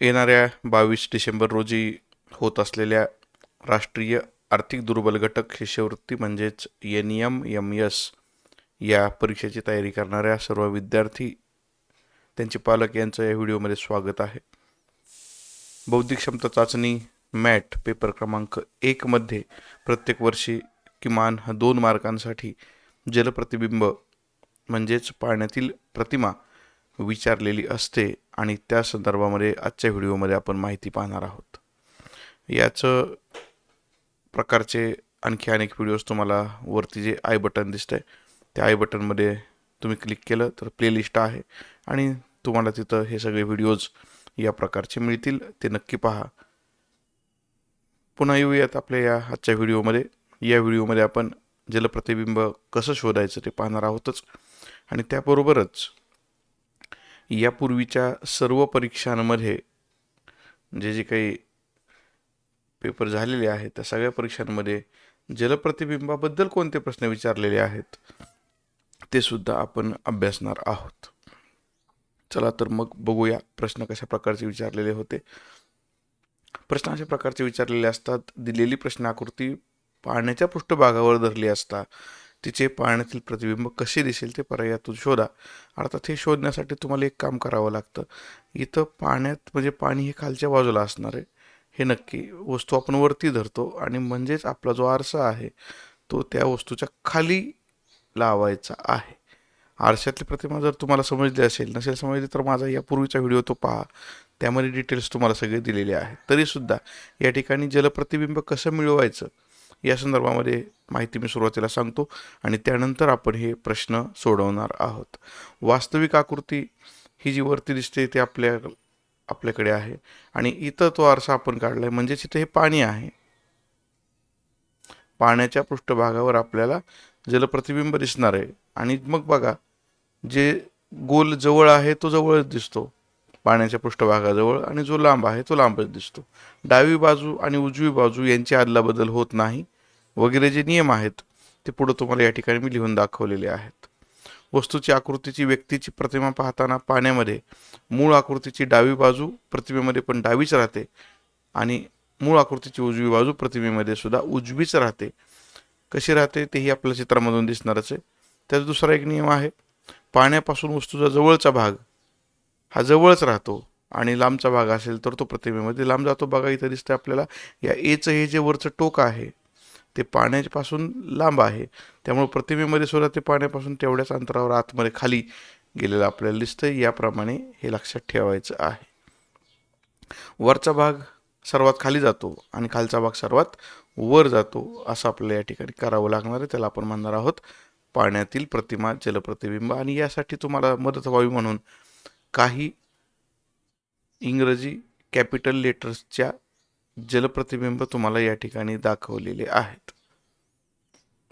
येणाऱ्या बावीस डिसेंबर रोजी होत असलेल्या राष्ट्रीय आर्थिक दुर्बल घटक शिष्यवृत्ती म्हणजेच एन एम एम एस या परीक्षेची तयारी करणाऱ्या सर्व विद्यार्थी त्यांचे पालक यांचं या व्हिडिओमध्ये स्वागत आहे. बौद्धिक क्षमता चाचणी मॅट पेपर क्रमांक एकमध्ये प्रत्येक वर्षी किमान दोन मार्कांसाठी जलप्रतिबिंब म्हणजेच पाण्यातील प्रतिमा विचारलेली असते. आणि त्या संदर्भामध्ये आजच्या व्हिडिओमध्ये आपण माहिती पाहणार आहोत. याचं प्रकारचे आणखी अनेक व्हिडिओज तुम्हाला वरती जे आय बटन दिसतंय त्या आय बटनमध्ये तुम्ही क्लिक केलं तर प्लेलिस्ट आहे आणि तुम्हाला तिथं हे सगळे व्हिडिओज या प्रकारचे मिळतील ते नक्की पहा. पुन्हा येऊयात आपल्या या आजच्या व्हिडिओमध्ये. या व्हिडिओमध्ये आपण जलप्रतिबिंब कसं शोधायचं ते पाहणार आहोतच. आणि त्याबरोबरच यापूर्वीच्या सर्व परीक्षांमध्ये जे जे काही पेपर झालेले आहेत त्या सगळ्या परीक्षांमध्ये जलप्रतिबिंबाबद्दल कोणते प्रश्न विचारलेले आहेत ते सुद्धा आपण अभ्यासणार आहोत. चला तर मग बघूया प्रश्न कशा प्रकारचे विचारलेले होते. प्रश्न अशा प्रकारचे विचारलेले असतात दिलेली प्रश्नाकृती पाण्याच्या पृष्ठभागावर धरली असता तिचे पाण्यातील प्रतिबिंब कसे दिसेल ते पर्यायातून शोधा. अर्थात हे शोधण्यासाठी तुम्हाला एक काम करावं लागतं. इथं पाण्यात म्हणजे पाणी हे खालच्या बाजूला असणार आहे. हे नक्की वस्तू आपण वरती धरतो आणि म्हणजेच आपला जो आरसा आहे तो त्या वस्तूच्या खाली लावायचा आहे. आरशातली प्रतिमा जर तुम्हाला समजली असेल नसेल समजली तर माझा यापूर्वीचा व्हिडिओ तो पहा. त्यामध्ये डिटेल्स तुम्हाला सगळे दिलेले आहेत. तरीसुद्धा या ठिकाणी जलप्रतिबिंब कसं मिळवायचं? या संदर्भामध्ये माहिती मी सुरुवातीला सांगतो आणि त्यानंतर आपण हे प्रश्न सोडवणार आहोत. वास्तविक आकृती ही जी वरती दिसते ती आपल्या आपल्याकडे आहे आणि इथं तो आरसा आपण काढलाय. म्हणजेच इथं हे पाणी आहे. पाण्याच्या पृष्ठभागावर आपल्याला जलप्रतिबिंब दिसणार आहे. आणि मग बघा जे गोल जवळ आहे तो जवळच दिसतो. पाण्याच्या पृष्ठभागाजवळ आणि जो लांब आहे तो लांबच दिसतो. डावी बाजू आणि उजवी बाजू यांची अदलाबदल होत नाही. वगैरे जे नियम आहेत ते पुढं तुम्हाला या ठिकाणी मी लिहून दाखवलेले आहेत. वस्तूची आकृतीची व्यक्तीची प्रतिमा पाहताना पाण्यामध्ये मूळ आकृतीची डावी बाजू प्रतिमेमध्ये पण डावीच राहते आणि मूळ आकृतीची उजवी बाजू प्रतिमेमध्ये सुद्धा उजवीच राहते. कशी राहते तेही आपल्या चित्रामधून दिसणारच आहे. त्याचा दुसरा एक नियम आहे पाण्यापासून वस्तूचा जवळचा भाग हा जवळच राहतो आणि लांबचा भाग असेल तर तो प्रतिमेमध्ये लांब जातो. बघा इथं दिसतं आपल्याला. या एचं हे जे वरचं टोक आहे ते पाण्यापासून लांब आहे. त्यामुळे प्रतिमेमध्ये सुद्धा ते पाण्यापासून तेवढ्याच अंतरावर आतमध्ये खाली गेलेलं आपल्याला दिसतं याप्रमाणे हे लक्षात ठेवायचं आहे. वरचा भाग सर्वात खाली जातो आणि खालचा भाग सर्वात वर जातो असं आपल्याला या ठिकाणी करावं लागणार आहे. त्याला आपण म्हणणार आहोत पाण्यातील प्रतिमा जलप्रतिबिंब. आणि यासाठी तुम्हाला मदत व्हावी म्हणून काही इंग्रजी कॅपिटल लेटर्सच्या जलप्रतिबिंब तुम्हाला या ठिकाणी दाखवलेले आहेत.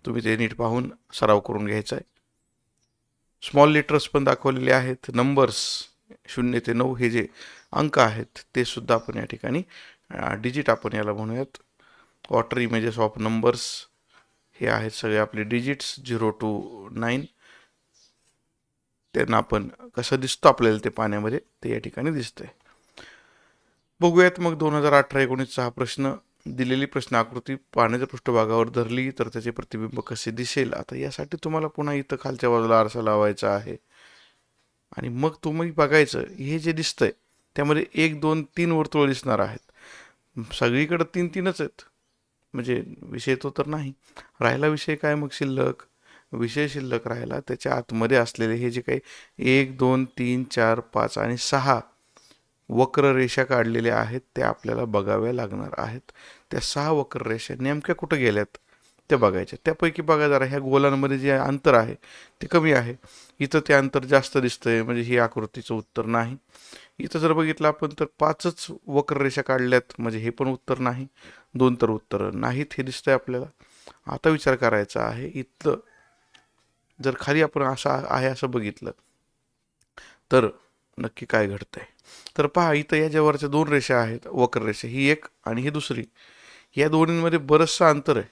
तुम्ही ते नीट पाहून सराव करून घ्यायचा आहे स्मॉल लेटर्स पण दाखवलेले आहेत. नंबर्स शून्य ते नऊ हे जे अंक आहेत ते सुद्धा आपण या ठिकाणी डिजिट आपण याला म्हणूयात. वॉटर इमेजेस ऑफ नंबर्स हे आहेत सगळे आपले डिजिट्स झिरो टू नाईन त्यांना आपण कसं दिसतो आपल्याला ते पाण्यामध्ये ते या ठिकाणी दिसतंय. बघूयात मग दोन हजार अठरा एकोणीसचा हा प्रश्न दिलेली प्रश्न आकृती पाण्याच्या पृष्ठभागावर धरली तर त्याचे प्रतिबिंब कसे दिसेल? आता यासाठी तुम्हाला पुन्हा इथं खालच्या बाजूला आरसा लावायचा आहे. आणि मग तुम्ही बघायचं हे जे दिसतंय त्यामध्ये एक दोन तीन वर्तुळ दिसणार आहेत. सगळीकडं तीन तीनच आहेत. म्हणजे विषय तो तर नाही. राहिला विषय काय मग शिल्लक? विषय शिल्लक राहिला त्याच्या आतमध्ये असलेले हे जे काही एक दोन तीन चार पाच आणि सहा वक्ररेषा काढलेल्या आहेत त्या आपल्याला बघाव्या लागणार आहेत. त्या सहा वक्र रेषा नेमक्या कुठं गेल्यात त्या बघायच्या. त्यापैकी बघा जरा ह्या गोलांमध्ये जे अंतर आहे ते कमी आहे. इथं ते अंतर जास्त दिसतंय म्हणजे ही आकृतीचं उत्तर नाही. इथं जर बघितलं आपण तर पाचच वक्ररेषा काढल्यात म्हणजे हे पण उत्तर नाही. दोन तर उत्तर नाहीत हे दिसतंय आपल्याला. आता विचार करायचा आहे इथलं जर खाली आपण असं आहे असं बघितलं तर नक्की काय घडतंय. तर पहा इथं या जवळच्या दोन रेषा आहेत वक्ररेषा ही एक आणि ही दुसरी. या दोन्हींमध्ये बरंचसं अंतर आहे.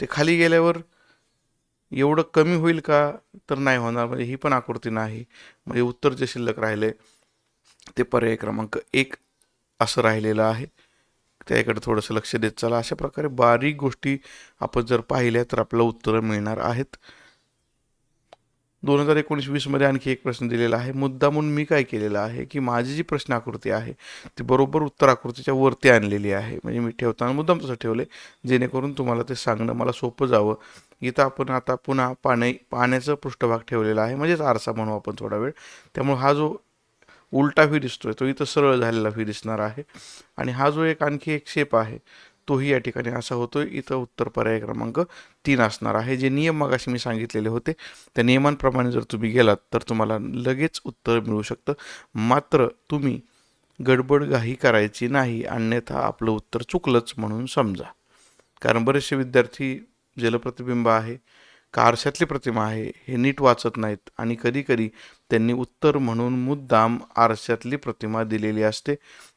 ते खाली गेल्यावर एवढं कमी होईल का? तर नाही होणार. म्हणजे ही पण आकृती नाही. म्हणजे उत्तर जे शिल्लक राहिले ते पर्याय क्रमांक एक असं राहिलेलं आहे. त्याकडे थोडंसं लक्ष देत चला. अशा प्रकारे बारीक गोष्टी आपण जर पाहिल्या तर आपल्याला उत्तरं मिळणार आहेत. दोन हजार एकोणीस वीसमध्ये आणखी एक प्रश्न दिलेला आहे. मुद्दा म्हणून मी काय केलेलं आहे की माझी जी प्रश्न आकृती आहे ती बरोबर उत्तर आकृतीच्या वरती आणलेली आहे. म्हणजे मी ठेवताना मुद्दाम तसं ठेवले जेणेकरून तुम्हाला ते सांगणं मला सोपं जावं. इथं आपण आता पुन्हा पाणी पाण्याचं पृष्ठभाग ठेवलेला आहे. म्हणजेच आरसा म्हणू आपण थोडा वेळ. त्यामुळे हा जो उलटा व्ही दिसतोय तो इथं सरळ झालेला व्ही दिसणार आहे. आणि हा जो एक आणखी एक शेप आहे तोही या ठिकाणी असा होतो इथं उत्तर पर्याय क्रमांक तीन असणार आहे. जे नियम मगाशी मी सांगितलेले होते त्या नियमांप्रमाणे जर तुम्ही गेलात तर तुम्हाला लगेच उत्तर मिळू शकतं. मात्र तुम्ही गडबड घाई करायची नाही अन्यथा आपलं उत्तर चुकलंच म्हणून समजा. कारण बरेचसे विद्यार्थी जलप्रतिबिंब आहे का आरशातली प्रतिमा आहे हे नीट वाचत नाहीत आणि कधीकधी त्यांनी उत्तर म्हणून मुद्दाम आरशातली प्रतिमा दिलेली असते.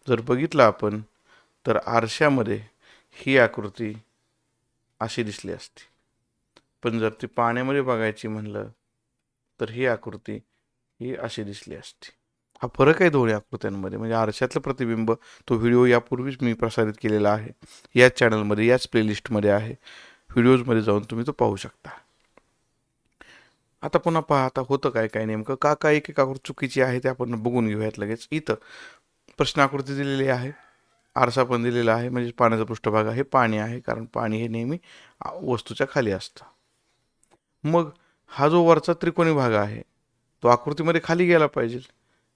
जर बघितलं आपण तर आरशामध्ये ही आकृती अशी दिसली असती. पण जर ती पाण्यामध्ये बघायची म्हणलं तर ही आकृती ही अशी दिसली असती. हा फरक आहे दोन्ही आकृत्यांमध्ये. म्हणजे आरशातलं प्रतिबिंब तो व्हिडिओ यापूर्वीच मी प्रसारित केलेला आहे. याच चॅनलमध्ये याच प्लेलिस्टमध्ये आहे. व्हिडिओजमध्ये जाऊन तुम्ही तो पाहू शकता. आता पुन्हा पहा आता होतं काय काय नेमकं? का काय एक एक आकृती चुकीची आहे ते आपण बघून घेऊयात लगेच. इथं प्रश्न आकृती दिलेली आहे. आरसा पण दिलेला आहे म्हणजे पाण्याचा पृष्ठभाग आहे पाणी आहे कारण पाणी हे नेहमी वस्तूच्या खाली असतं. मग हा जो वरचा त्रिकोणी भाग आहे तो आकृतीमध्ये खाली गेला पाहिजे.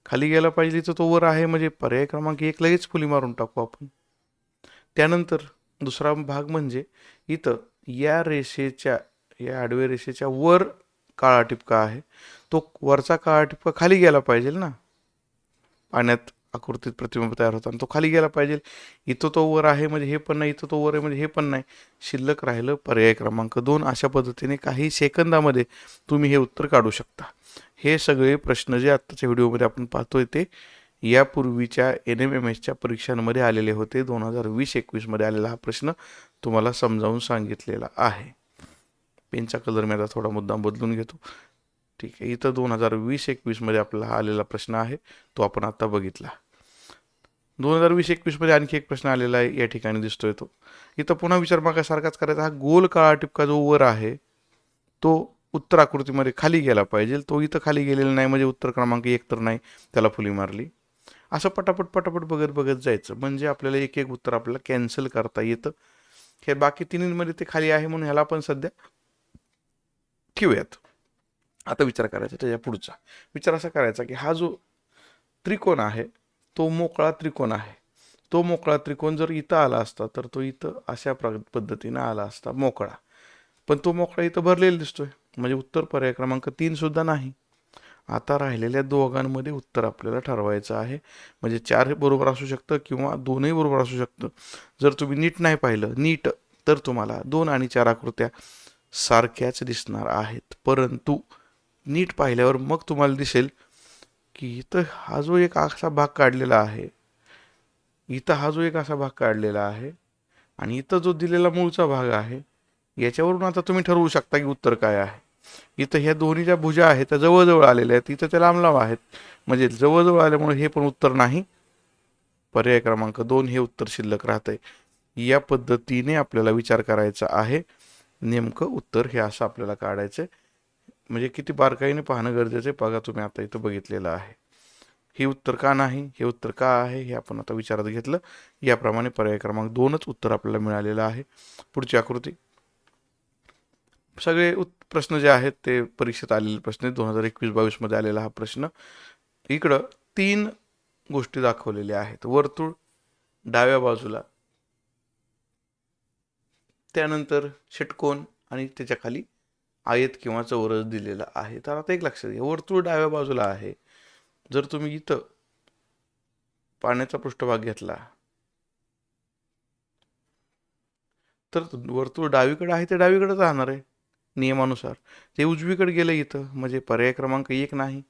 खाली गेला पाहिजे तर तो वर आहे म्हणजे पर्याय क्रमांक एक लगेच फुली मारून टाकू आपण. त्यानंतर दुसरा भाग म्हणजे इथं या रेषेच्या या आडव्या रेषेच्या वर काळा टिपका आहे. तो वरचा काळा टिपका खाली गेला पाहिजे ना. पाण्यात आकृतीत प्रतिबिंब तयार होताना तो खाली गेला पाहिजे. इथं तो वर आहे म्हणजे हे पण नाही इथं तो वर आहे म्हणजे हे पण नाही. शिल्लक राहिलं पर्याय क्रमांक दोन अशा पद्धतीने काही सेकंदामध्ये तुम्ही हे उत्तर काढू शकता. हे सगळे प्रश्न जे आत्ताच्या व्हिडिओमध्ये आपण पाहतोय ते यापूर्वीच्या एन एम एम एसच्या परीक्षांमध्ये आलेले होते. दोन हजार वीस एकवीसमध्ये आलेला हा प्रश्न तुम्हाला समजावून सांगितलेला आहे. पेनचा कलर मी आता थोडा मुद्दाम बदलून घेतो. ठीक आहे इथं दोन हजार वीस एकवीसमध्ये आपला हा आलेला प्रश्न आहे. तो आपण आता बघितला. दोन हजार वीस एकवीसमध्ये आणखी एक प्रश्न आलेला आहे या ठिकाणी दिसतोय तो. इथं पुन्हा विचार मागासारखाच करायचा. हा गोल काळा टिपका जो वर आहे तो उत्तर आकृतीमध्ये खाली गेला पाहिजे. तो इथं खाली गेलेला नाही म्हणजे उत्तर क्रमांक एक तर नाही त्याला फुली मारली. असं पटापट पटापट बघत बघत जायचं. म्हणजे आपल्याला एक एक उत्तर आपल्याला कॅन्सल करता येतं. हे बाकी तिन्हीमध्ये ते खाली आहे म्हणून ह्याला आपण सध्या ठेवूयात. आता विचार करायचा त्याच्या पुढचा. विचार असा करायचा की हा जो त्रिकोण आहे तो मोकळा त्रिकोण आहे. तो मोकळा त्रिकोण जर इथं आला असता तर तो इथं अशा प्र पद्धतीनं आला असता मोकळा. पण तो मोकळा इथं भरलेला दिसतोय. म्हणजे उत्तर पर्याय क्रमांक तीनसुद्धा नाही. आता राहिलेल्या दोघांमध्ये उत्तर आपल्याला ठरवायचं आहे. म्हणजे चार बरोबर असू शकतं किंवा दोनही बरोबर असू शकतं. जर तुम्ही नीट नाही पाहिलं नीट तर तुम्हाला दोन आणि चार आकृत्या सारख्याच दिसणार आहेत. परंतु नीट पाहिल्यावर मग तुम्हाला दिसेल की इथं हा जो एक असा भाग काढलेला आहे इथं हा जो एक असा भाग काढलेला आहे आणि इथं जो दिलेला मूळचा भाग आहे याच्यावरून आता तुम्ही ठरवू शकता की उत्तर काय आहे. इथं ह्या दोन्ही ज्या भुजा आहेत त्या जवळजवळ आलेल्या आहेत इथं त्या लांब लांब आहेत. म्हणजे जवळजवळ आल्यामुळे हे पण उत्तर नाही. पर्याय क्रमांक दोन हे उत्तर शिल्लक राहतंय. या पद्धतीने आपल्याला विचार करायचा आहे. नेमकं उत्तर हे असं आपल्याला काढायचं म्हणजे किती बारकाईने पाहणं गरजेचं आहे. बघा तुम्ही आता इथं बघितलेलं आहे. हे उत्तर का नाही? हे उत्तर का आहे? हे आपण आता विचारात घेतलं. याप्रमाणे पर्याय क्रमांक दोनच उत्तर आपल्याला मिळालेलं आहे. पुढची आकृती. सगळे उत् प्रश्न जे आहेत ते परीक्षेत आलेले प्रश्न दोन हजार एकवीस बावीसमध्ये आलेला हा प्रश्न. इकडं तीन गोष्टी दाखवलेल्या आहेत. वर्तुळ डाव्या बाजूला. त्यानंतर षटकोन आणि त्याच्याखाली आयत किंवा चौरस दिलेला आहे. तर आता एक लक्षात घ्या वर्तुळ डाव्या बाजूला आहे. जर तुम्ही इथं पाण्याचा पृष्ठभाग घेतला तर वर्तुळ डावीकडे आहे ते डावीकडेच राहणार आहे नियमानुसार. ते उजवीकडे गेलं इथं म्हणजे पर्याय क्रमांक एक नाही.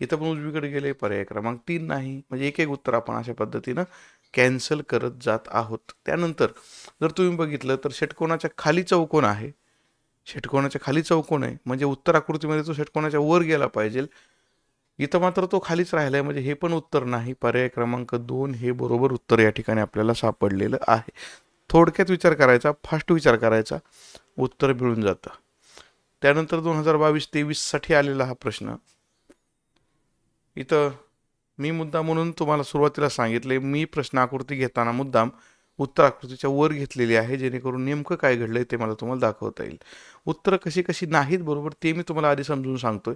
इथं पण उजवीकडे गेले पर्याय क्रमांक तीन नाही. म्हणजे एक एक उत्तर आपण अशा पद्धतीनं कॅन्सल करत जात आहोत. त्यानंतर जर तुम्ही बघितलं तर षटकोनाच्या खाली चौकोन आहे. षटकोनाच्या खाली चौकोन आहे. म्हणजे उत्तर आकृतीमध्ये तो षटकोनाच्या वर गेला पाहिजे. इथं मात्र तो खालीच राहिला आहे म्हणजे हे पण उत्तर नाही. पर्याय क्रमांक दोन हे बरोबर उत्तर या ठिकाणी आपल्याला सापडलेलं आहे. थोडक्यात विचार करायचा फास्ट विचार करायचा उत्तर मिळून जातं. त्यानंतर दोन हजार बावीस तेवीससाठी आलेला हा प्रश्न. इथं मी मुद्दाम म्हणून तुम्हाला सुरुवातीला सांगितले मी प्रश्न आकृती घेताना मुद्दाम उत्तर आकृतीच्या वर घेतलेली आहे जेणेकरून नेमकं काय घडलंय ते मला तुम्हाला दाखवता येईल. उत्तरं कशी कशी नाहीत बरोबर ते मी तुम्हाला आधी समजून सांगतोय.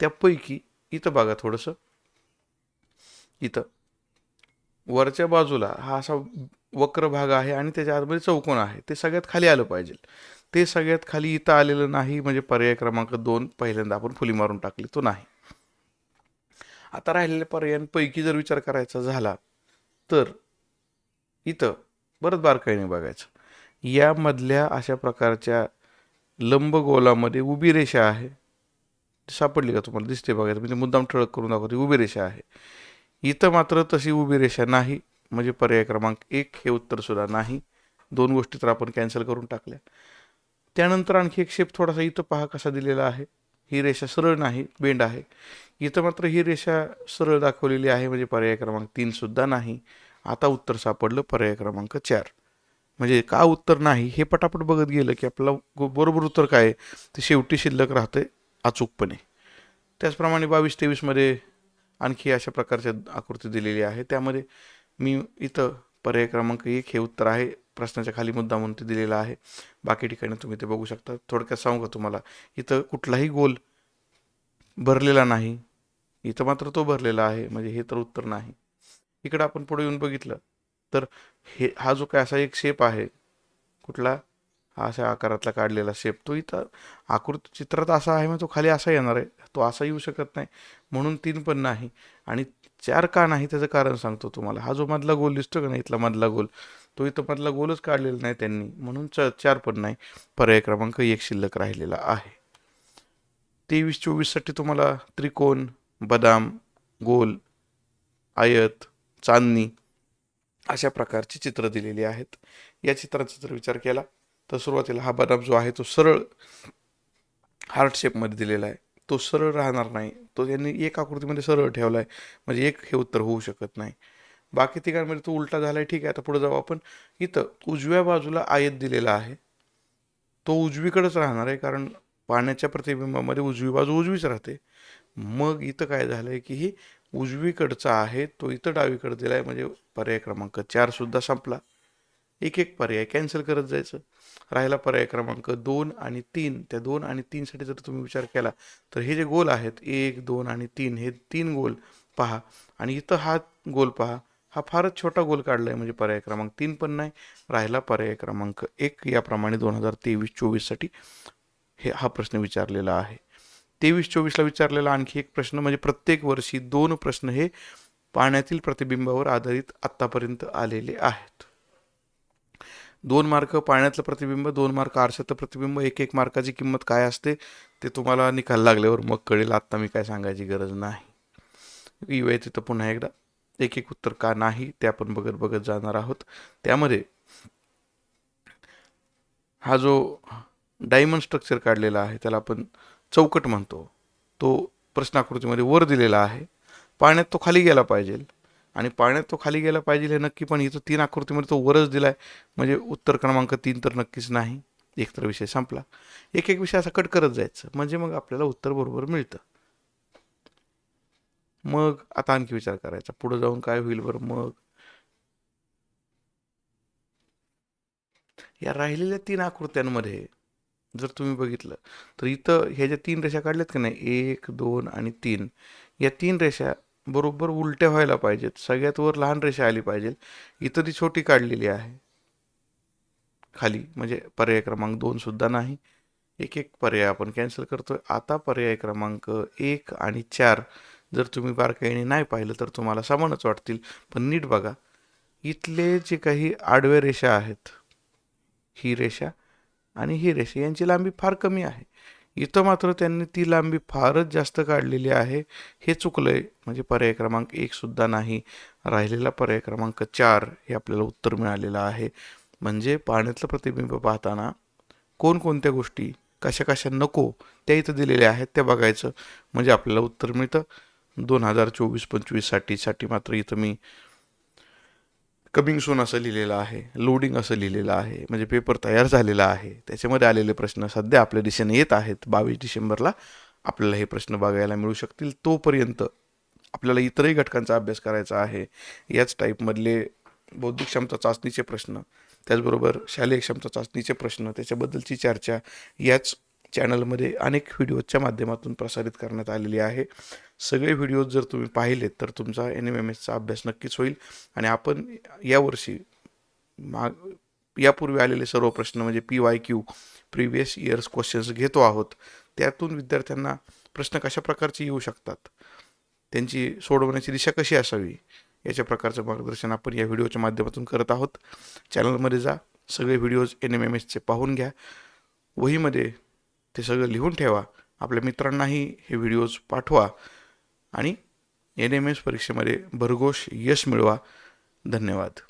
त्यापैकी इथं बघा थोडंसं. इथं. वरच्या बाजूला हा असा वक्र भाग आहे आणि त्याच्या आतमध्ये चौकोन आहे. ते सगळ्यात खाली आलं पाहिजे. ते सगळ्यात खाली इथं आलेलं नाही म्हणजे पर्याय क्रमांक दोन पहिल्यांदा आपण फुली मारून टाकली तो नाही. आता राहिलेल्या पर्यायांपैकी जर विचार करायचा झाला तर इथं बरंच बारकाईने बघायचं. यामधल्या अशा प्रकारच्या लंबगोलामध्ये उभी रेषा आहे. सापडली का तुम्हाला? दिसते बघायचं म्हणजे मुद्दाम ठळक करून दाखवते. उभी रेषा आहे. इथं मात्र तशी उभी रेषा नाही. म्हणजे पर्याय क्रमांक एक हे उत्तरसुद्धा नाही. दोन गोष्टी तर आपण कॅन्सल करून टाकल्या. त्यानंतर आणखी एक शेप थोडासा इथं पहा कसा दिलेला आहे. ही रेषा सरळ नाही बेंड आहे. इथं मात्र ही रेषा सरळ दाखवलेली आहे. म्हणजे पर्याय क्रमांक तीनसुद्धा नाही. आता उत्तर सापडलं पर्याय क्रमांक चार. म्हणजे का उत्तर नाही? हे पटापट बघत गेलं की आपल्याला गो- बरोबर उत्तर काय आहे? ते शेवटी शिल्लक राहते अचूकपणे. त्याचप्रमाणे बावीस तेवीसमध्ये आणखी अशा प्रकारच्या आकृती दिलेली आहे. त्यामध्ये मी इथं पर्याय क्रमांक एक हे उत्तर आहे. प्रश्नाच्या खाली मुद्दा म्हणून ते दिलेला आहे. बाकी ठिकाणी तुम्ही ते बघू शकता. थोडक्यात सांगू का तुम्हाला? इथं कुठलाही गोल भरलेला नाही. इथं मात्र तो भरलेला आहे. म्हणजे हे तर उत्तर नाही. इकडं आपण पुढे येऊन बघितलं तर हे हा जो काय असा एक शेप आहे कुठला? हा अशा आकारातला काढलेला शेप तो इथं आकृती चित्रात असा आहे मग तो खाली असा येणार आहे. तो असा येऊ शकत नाही म्हणून तीन पण नाही. आणि चार का नाही त्याचं कारण सांगतो तुम्हाला. हा जो मधला गोल दिसतो का नाही इथला मधला गोल तो इथं मधला गोलच काढलेला नाही त्यांनी. म्हणून च चार पण नाही. पर्याय क्रमांक एक शिल्लक राहिलेला आहे. तेवीस चोवीससाठी तुम्हाला त्रिकोण बदाम गोल आयत चांदणी अशा प्रकारची चित्र दिलेली आहेत. या चित्राचा जर विचार केला तर सुरुवातीला हा बदाम जो आहे तो सरळ हार्ट शेपमध्ये दिलेला आहे. तो सरळ राहणार नाही. तो त्यांनी एक आकृतीमध्ये सरळ ठेवला आहे म्हणजे एक हे उत्तर होऊ शकत नाही. बाकी तिघांमध्ये तो उलटा झाला आहे ठीक आहे. आता पुढे जाऊ आपण. इथं उजव्या बाजूला आयत दिलेला आहे. तो उजवीकडेच राहणार आहे कारण पाण्याच्या प्रतिबिंबामध्ये उजवी बाजू उजवीच राहते. मग इथं काय झालं आहे की ही उजवीकडचा आहे तो इथं डावीकडे दिला आहे म्हणजे पर्याय क्रमांक चारसुद्धा संपला. एक एक पर्याय कॅन्सल करत जायचं. राहिला पर्याय क्रमांक दोन आणि तीन. त्या दोन आणि तीनसाठी जर तुम्ही विचार केला तर हे जे गोल आहेत एक दोन आणि तीन हे तीन गोल पहा. आणि इथं हा गोल पहा. हा फारच छोटा गोल काढला आहे म्हणजे पर्याय क्रमांक तीन पण नाही. राहिला पर्याय क्रमांक एक. याप्रमाणे दोन हजार तेवीस चोवीससाठी हे हा प्रश्न विचारलेला आहे. तेवीस चोवीसला विचारलेला आणखी एक प्रश्न म्हणजे प्रत्येक वर्षी दोन प्रश्न हे पाण्यातील प्रतिबिंबावर आधारित आत्तापर्यंत आलेले आहेत. दोन मार्क पाण्यातलं प्रतिबिंब दोन मार्क आरशातलं प्रतिबिंब एक एक मार्काची किंमत काय असते ते तुम्हाला निकाल लागल्यावर मग कळेल. आत्ता मी काय सांगायची गरज नाही. येऊया तिथं पुन्हा एकदा. एक एक उत्तर का नाही ते आपण बघत बघत जाणार आहोत. त्यामध्ये हा जो डायमंड स्ट्रक्चर काढलेला आहे त्याला आपण चौकट म्हणतो. तो प्रश्नाकृतीमध्ये वर दिलेला आहे. पाण्यात तो खाली गेला पाहिजे. आणि पाण्यात तो खाली गेला पाहिजे हे नक्की पण इथं तीन आकृतीमध्ये तो वरच दिलाय. म्हणजे उत्तर क्रमांक तीन तर नक्कीच नाही. एक तर विषय संपला. एक एक विषय असा कट करत जायचं. म्हणजे मग आपल्याला उत्तर बरोबर मिळतं. मग आता आणखी विचार करायचा. पुढे जाऊन काय होईल बरं? मग? या राहिलेल्या तीन आकृत्यांमध्ये जर तुम्ही बघितलं तर इथं ह्या ज्या तीन रेषा काढल्यात की नाही एक दोन आणि तीन या तीन रेषा बरोबर उलट्या व्हायला पाहिजेत. सगळ्यात वर लहान रेषा आली पाहिजे इथं ती छोटी काढलेली आहे. खाली म्हणजे पर्याय क्रमांक दोन सुद्धा नाही. एक एक पर्याय आपण कॅन्सल करतोय. आता पर्याय क्रमांक एक आणि चार जर तुम्ही बारकाईने नाही पाहिलं तर तुम्हाला समानच वाटतील. पण नीट बघा इथले जे काही आडव्या रेषा आहेत ही रेषा आणि ही रेषा यांची लांबी फार कमी आहे. इथं मात्र त्यांनी ती लांबी फारच जास्त काढलेली आहे. हे चुकलंय. म्हणजे पर्याय क्रमांक एकसुद्धा नाही. राहिलेला पर्याय क्रमांक चार हे आपल्याला उत्तर मिळालेलं आहे. म्हणजे पाण्यातलं प्रतिबिंब पाहताना कोणकोणत्या गोष्टी कशा कशा नको त्या इथं दिलेल्या आहेत त्या बघायचं. म्हणजे आपल्याला उत्तर मिळतं. दोन हजार चोवीस पंचवीससाठीसाठी मात्र इथं मी कमिंग सून असं लिहिलेलं आहे लोडिंग असं लिहिलेलं आहे म्हणजे पेपर तयार झालेला आहे. त्याच्यामध्ये आलेले प्रश्न सध्या आपल्या दिशेने येत आहेत. बावीस डिसेंबरला आपल्याला हे प्रश्न बघायला मिळू शकतील. तोपर्यंत आपल्याला इतरही घटकांचा अभ्यास करायचा आहे. याच टाईपमधले बौद्धिक क्षमता चाचणीचे प्रश्न त्याचबरोबर शालेय क्षमता चाचणीचे प्रश्न त्याच्याबद्दलची चर्चा याच चॅनलमध्ये अनेक व्हिडिओच्या माध्यमातून प्रसारित करण्यात आलेली आहे. सगळे व्हिडिओज जर तुम्ही पाहिलेत तर तुमचा एन एम एम एसचा अभ्यास नक्कीच होईल. आणि आपण यावर्षी माग यापूर्वी आलेले सर्व प्रश्न म्हणजे P Y Q previous years questions घेतो आहोत. त्यातून विद्यार्थ्यांना प्रश्न कशा प्रकारचे येऊ शकतात? त्यांची सोडवण्याची दिशा कशी असावी? याच्या प्रकारचं मार्गदर्शन आपण या व्हिडिओच्या माध्यमातून करत आहोत. चॅनलमध्ये जा सगळे व्हिडिओज एन एम एम एसचे पाहून घ्या. वहीमध्ये ते सगळं लिहून ठेवा. आपल्या मित्रांनाही हे व्हिडिओज पाठवा. आणि एन एम एस परीक्षेमध्ये भरघोष यश मिळवा. धन्यवाद.